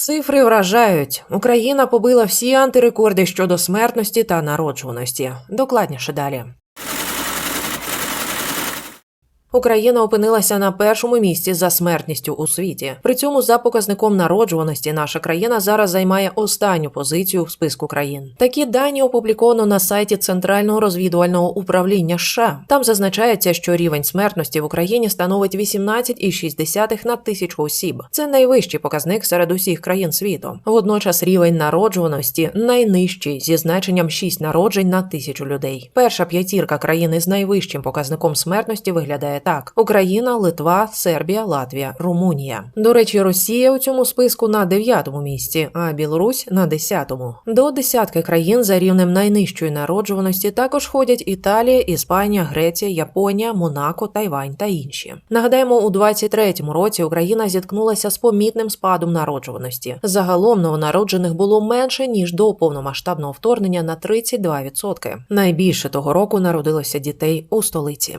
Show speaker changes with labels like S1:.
S1: Цифри вражають. Україна побила всі антирекорди щодо смертності та народжуваності. Докладніше далі. Україна опинилася на першому місці за смертністю у світі. При цьому за показником народжуваності наша країна зараз займає останню позицію в списку країн. Такі дані опубліковано на сайті Центрального розвідувального управління США. Там зазначається, що рівень смертності в Україні становить 18,6 на тисячу осіб. Це найвищий показник серед усіх країн світу. Водночас рівень народжуваності найнижчий зі значенням 6 народжень на тисячу людей. Перша п'ятірка країни з найвищим показником смертності виглядає так: Україна, Литва, Сербія, Латвія, Румунія. До речі, Росія у цьому списку на дев'ятому місці, а Білорусь на десятому. До десятки країн за рівнем найнижчої народжуваності також входять Італія, Іспанія, Греція, Японія, Монако, Тайвань та інші. Нагадаємо, у 23-му році Україна зіткнулася з помітним спадом народжуваності. Загалом новонароджених було менше ніж до повномасштабного вторгнення на 32%. Найбільше того року народилося дітей у столиці.